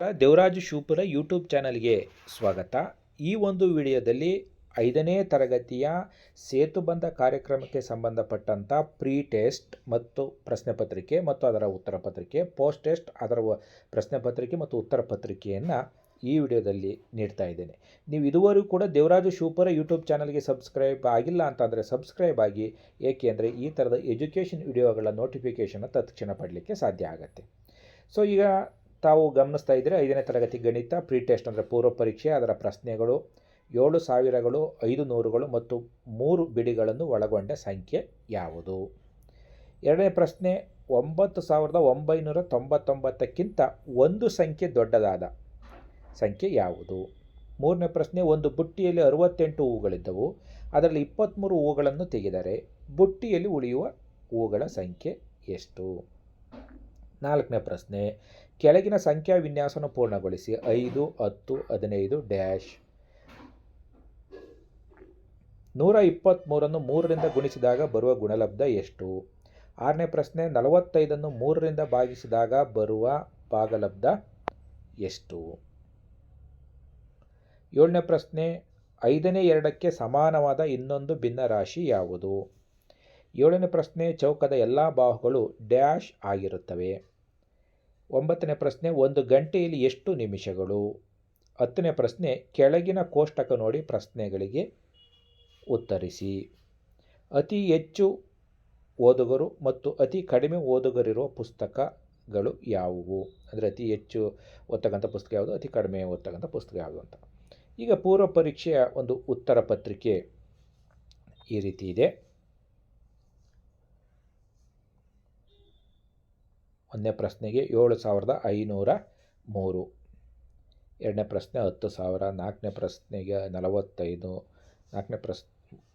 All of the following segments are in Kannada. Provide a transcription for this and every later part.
ದೇವರಾಜ್ ಶೂಪುರ ಯೂಟ್ಯೂಬ್ ಚಾನಲ್ಗೆ ಸ್ವಾಗತ. ಈ ಒಂದು ವಿಡಿಯೋದಲ್ಲಿ ಐದನೇ ತರಗತಿಯ ಸೇತುಬಂಧ ಕಾರ್ಯಕ್ರಮಕ್ಕೆ ಸಂಬಂಧಪಟ್ಟಂಥ ಪ್ರೀ ಟೆಸ್ಟ್ ಮತ್ತು ಪ್ರಶ್ನೆ ಪತ್ರಿಕೆ ಮತ್ತು ಅದರ ಉತ್ತರ ಪತ್ರಿಕೆ ಪೋಸ್ಟ್ ಟೆಸ್ಟ್ ಅದರ ಪ್ರಶ್ನೆ ಪತ್ರಿಕೆ ಮತ್ತು ಉತ್ತರ ಪತ್ರಿಕೆಯನ್ನು ಈ ವಿಡಿಯೋದಲ್ಲಿ ನೀಡ್ತಾ ಇದ್ದೇನೆ. ನೀವು ಇದುವರೆಗೂ ಕೂಡ ದೇವರಾಜು ಶೂಪರ ಯೂಟ್ಯೂಬ್ ಚಾನಲ್ಗೆ ಸಬ್ಸ್ಕ್ರೈಬ್ ಆಗಿಲ್ಲ ಅಂತಂದರೆ ಸಬ್ಸ್ಕ್ರೈಬ್ ಆಗಿ ಏಕೆಂದರೆ ಈ ಥರದ ಎಜುಕೇಷನ್ ವಿಡಿಯೋಗಳ ನೋಟಿಫಿಕೇಷನ್ನ ತತ್ಕ್ಷಣ ಪಡಲಿಕ್ಕೆ ಸಾಧ್ಯ ಆಗುತ್ತೆ. ಸೊ ಈಗ ತಾವು ಗಮನಿಸ್ತಾ ಇದ್ದರೆ ಐದನೇ ತರಗತಿ ಗಣಿತ ಪ್ರೀ ಟೆಸ್ಟ್ ಅಂದರೆ ಪೂರ್ವ ಪರೀಕ್ಷೆ, ಅದರ ಪ್ರಶ್ನೆಗಳು, ಏಳು ಸಾವಿರಗಳು, ಐದು ನೂರುಗಳು ಮತ್ತು ಮೂರು ಬಿಡಿಗಳನ್ನು ಒಳಗೊಂಡ ಸಂಖ್ಯೆ ಯಾವುದು? ಎರಡನೇ ಪ್ರಶ್ನೆ, ಒಂಬತ್ತು ಸಾವಿರದ ಒಂಬೈನೂರ ತೊಂಬತ್ತೊಂಬತ್ತಕ್ಕಿಂತ ಒಂದು ಸಂಖ್ಯೆ ದೊಡ್ಡದಾದ ಸಂಖ್ಯೆ ಯಾವುದು? ಮೂರನೇ ಪ್ರಶ್ನೆ, ಒಂದು ಬುಟ್ಟಿಯಲ್ಲಿ ಅರುವತ್ತೆಂಟು ಹೂಗಳಿದ್ದವು. ಅದರಲ್ಲಿ ಇಪ್ಪತ್ತ್ಮೂರು ಹೂಗಳನ್ನು ತೆಗೆದರೆ ಬುಟ್ಟಿಯಲ್ಲಿ ಉಳಿಯುವ ಹೂಗಳ ಸಂಖ್ಯೆ ಎಷ್ಟು? ನಾಲ್ಕನೇ ಪ್ರಶ್ನೆ, ಕೆಳಗಿನ ಸಂಖ್ಯಾ ವಿನ್ಯಾಸವನ್ನು ಪೂರ್ಣಗೊಳಿಸಿ ಐದು, ಹತ್ತು, ಹದಿನೈದು, ಡ್ಯಾಶ್. ನೂರ ಇಪ್ಪತ್ತ್ಮೂರನ್ನು ಮೂರರಿಂದ ಗುಣಿಸಿದಾಗ ಬರುವ ಗುಣಲಬ್ಧ ಎಷ್ಟು? ಆರನೇ ಪ್ರಶ್ನೆ, ನಲವತ್ತೈದನ್ನು ಮೂರರಿಂದ ಭಾಗಿಸಿದಾಗ ಬರುವ ಭಾಗಲಬ್ಧ ಎಷ್ಟು? ಏಳನೇ ಪ್ರಶ್ನೆ, ಐದನೇ ಎರಡಕ್ಕೆ ಸಮಾನವಾದ ಇನ್ನೊಂದು ಭಿನ್ನರಾಶಿ ಯಾವುದು? ಏಳನೇ ಪ್ರಶ್ನೆ ಚೌಕದ ಎಲ್ಲ ಬಾಹುಗಳು ಡ್ಯಾಶ್ ಆಗಿರುತ್ತವೆ. ಒಂಬತ್ತನೇ ಪ್ರಶ್ನೆ, ಒಂದು ಗಂಟೆಯಲ್ಲಿ ಎಷ್ಟು ನಿಮಿಷಗಳು? ಹತ್ತನೇ ಪ್ರಶ್ನೆ, ಕೆಳಗಿನ ಕೋಷ್ಟಕ ನೋಡಿ ಪ್ರಶ್ನೆಗಳಿಗೆ ಉತ್ತರಿಸಿ. ಅತಿ ಹೆಚ್ಚು ಓದುಗರು ಮತ್ತು ಅತಿ ಕಡಿಮೆ ಓದುಗರಿರುವ ಪುಸ್ತಕಗಳು ಯಾವುವು? ಅಂದರೆ ಅತಿ ಹೆಚ್ಚು ಓದ್ತಕ್ಕಂಥ ಪುಸ್ತಕ ಯಾವುದು? ಅತಿ ಕಡಿಮೆ ಓದ್ತಕ್ಕಂಥ ಪುಸ್ತಕ ಯಾವುದು ಅಂತ. ಈಗ ಪೂರ್ವ ಪರೀಕ್ಷೆಯ ಒಂದು ಉತ್ತರ ಪತ್ರಿಕೆ ಈ ರೀತಿ ಇದೆ. ಒಂದನೇ ಪ್ರಶ್ನೆಗೆ ಏಳು ಸಾವಿರದ ಐನೂರ ಮೂರು. ಎರಡನೇ ಪ್ರಶ್ನೆ ಹತ್ತು ಸಾವಿರ, ನಾಲ್ಕನೇ ಪ್ರಶ್ನೆಗೆ ನಲವತ್ತೈದು, ನಾಲ್ಕನೇ ಪ್ರಶ್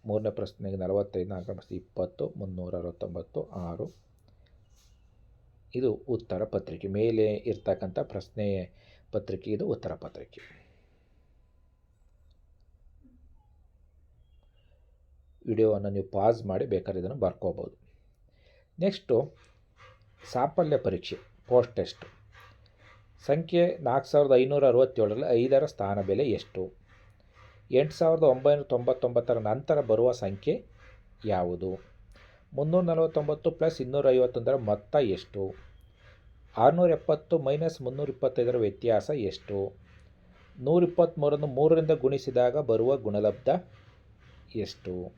ಮೂರನೇ ಪ್ರಶ್ನೆಗೆ ನಲವತ್ತೈದು, ನಾಲ್ಕನೇ ಪ್ರಶ್ನೆ ಇಪ್ಪತ್ತು, ಮುನ್ನೂರ ಅರವತ್ತೊಂಬತ್ತು, ಆರು. ಇದು ಉತ್ತರ ಪತ್ರಿಕೆ. ಮೇಲೆ ಇರ್ತಕ್ಕಂಥ ಪ್ರಶ್ನೆ ಪತ್ರಿಕೆ, ಇದು ಉತ್ತರ ಪತ್ರಿಕೆ. ವಿಡಿಯೋವನ್ನು ನೀವು ಪಾಸ್ ಮಾಡಿ ಬೇಕಾದ್ರೆ ಇದನ್ನು ಬರ್ಕೋಬೋದು. ನೆಕ್ಸ್ಟು ಸಾಫಲ್ಯ ಪರೀಕ್ಷೆ, ಪೋಸ್ಟ್ ಟೆಸ್ಟ್. ಸಂಖ್ಯೆ ನಾಲ್ಕು ಸಾವಿರದ ಐನೂರ ಅರವತ್ತೇಳರಲ್ಲಿ ಐದರ ಸ್ಥಾನ ಬೆಲೆ ಎಷ್ಟು? ಎಂಟು ಸಾವಿರದ ಒಂಬೈನೂರ ತೊಂಬತ್ತೊಂಬತ್ತರ ನಂತರ ಬರುವ ಸಂಖ್ಯೆ ಯಾವುದು? ಮುನ್ನೂರ ನಲವತ್ತೊಂಬತ್ತು ಪ್ಲಸ್ ಇನ್ನೂರ ಐವತ್ತೊಂದರ ಮೊತ್ತ ಎಷ್ಟು? ಆರುನೂರ ಎಪ್ಪತ್ತು ಮೈನಸ್ ಮುನ್ನೂರ ಇಪ್ಪತ್ತೈದರ ವ್ಯತ್ಯಾಸ ಎಷ್ಟು? ನೂರಿಪ್ಪತ್ತ್ಮೂರನ್ನು ಮೂರರಿಂದ ಗುಣಿಸಿದಾಗ ಬರುವ ಗುಣಲಬ್ಧ ಎಷ್ಟು?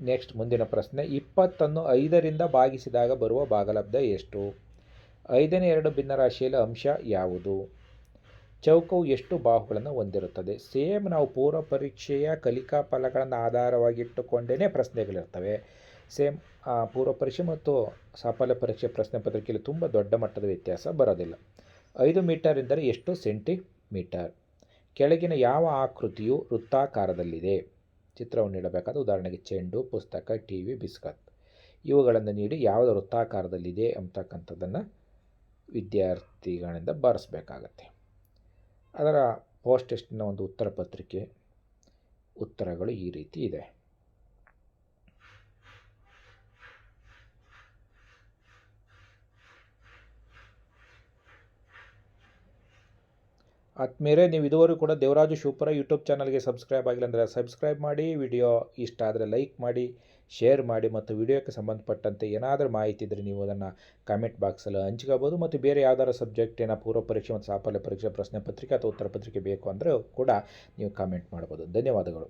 ನೆಕ್ಸ್ಟ್ ಮುಂದಿನ ಪ್ರಶ್ನೆ, ಇಪ್ಪತ್ತನ್ನು ಐದರಿಂದ ಭಾಗಿಸಿದಾಗ ಬರುವ ಭಾಗಲಬ್ಧ ಎಷ್ಟು? ಐದನೇ ಎರಡು ಭಿನ್ನರಾಶಿಯಲ್ಲಿ ಅಂಶ ಯಾವುದು? ಚೌಕವು ಎಷ್ಟು ಬಾಹುಗಳನ್ನು ಹೊಂದಿರುತ್ತದೆ? ಸೇಮ್ ನಾವು ಪೂರ್ವ ಪರೀಕ್ಷೆಯ ಕಲಿಕಾ ಫಲಗಳನ್ನು ಆಧಾರವಾಗಿಟ್ಟುಕೊಂಡೇ ಪ್ರಶ್ನೆಗಳಿರ್ತವೆ. ಸೇಮ್ ಪೂರ್ವ ಪರೀಕ್ಷೆ ಮತ್ತು ಸಾಫಲ್ಯ ಪರೀಕ್ಷೆ ಪ್ರಶ್ನೆ ಪತ್ರಿಕೆಯಲ್ಲಿ ತುಂಬ ದೊಡ್ಡ ಮಟ್ಟದ ವ್ಯತ್ಯಾಸ ಬರೋದಿಲ್ಲ. ಐದು ಮೀಟರ್ ಎಂದರೆ ಎಷ್ಟು ಸೆಂಟಿಮೀಟರ್? ಕೆಳಗಿನ ಯಾವ ಆಕೃತಿಯು ವೃತ್ತಾಕಾರದಲ್ಲಿದೆ? ಚಿತ್ರವನ್ನು ನೀಡಬೇಕಾದ ಉದಾಹರಣೆಗೆ ಚೆಂಡು, ಪುಸ್ತಕ ಟಿ ವಿ ಬಿಸ್ಕತ್. ಇವುಗಳನ್ನು ನೀಡಿ ಯಾವುದು ವೃತ್ತಾಕಾರದಲ್ಲಿದೆ ಅಂತಕ್ಕಂಥದ್ದನ್ನು ವಿದ್ಯಾರ್ಥಿಗಳಿಂದ ಬಾರಿಸಬೇಕಾಗತ್ತೆ. ಅದರ ಪೋಸ್ಟ್ ಟೆಸ್ಟಿನ ಒಂದು ಉತ್ತರ ಪತ್ರಿಕೆ, ಉತ್ತರಗಳು ಈ ರೀತಿ ಇದೆ. ಆದ್ಮೇಲೆ ನೀವು ಇದುವರೆಗೂ ಕೂಡ ದೇವರಾಜು ಶಿವಪುರ ಯೂಟ್ಯೂಬ್ ಚಾನಲ್ಗೆ ಸಬ್ಸ್ಕ್ರೈಬ್ ಆಗಿಲ್ಲ ಅಂದರೆ ಸಬ್ಸ್ಕ್ರೈಬ್ ಮಾಡಿ, ವಿಡಿಯೋ ಇಷ್ಟ ಆದರೆ ಲೈಕ್ ಮಾಡಿ, ಶೇರ್ ಮಾಡಿ ಮತ್ತು ವಿಡಿಯೋಕ್ಕೆ ಸಂಬಂಧಪಟ್ಟಂತೆ ಏನಾದರೂ ಮಾಹಿತಿ ಇದ್ದರೆ ನೀವು ಅದನ್ನು ಕಾಮೆಂಟ್ ಬಾಕ್ಸಲ್ಲಿ ಹಂಚ್ಕೋಬೋದು ಮತ್ತು ಬೇರೆ ಯಾವ್ದಾದ್ರು ಸಬ್ಜೆಕ್ಟಿನ ಪೂರ್ವ ಪರೀಕ್ಷೆ ಮತ್ತು ಸಾಫಲ್ಯ ಪರೀಕ್ಷೆ, ಪ್ರಶ್ನೆ ಪತ್ರಿಕೆ ಅಥವಾ ಉತ್ತರ ಪತ್ರಿಕೆ ಬೇಕು ಅಂದರೆ ಕೂಡ ನೀವು ಕಾಮೆಂಟ್ ಮಾಡ್ಬೋದು. ಧನ್ಯವಾದಗಳು.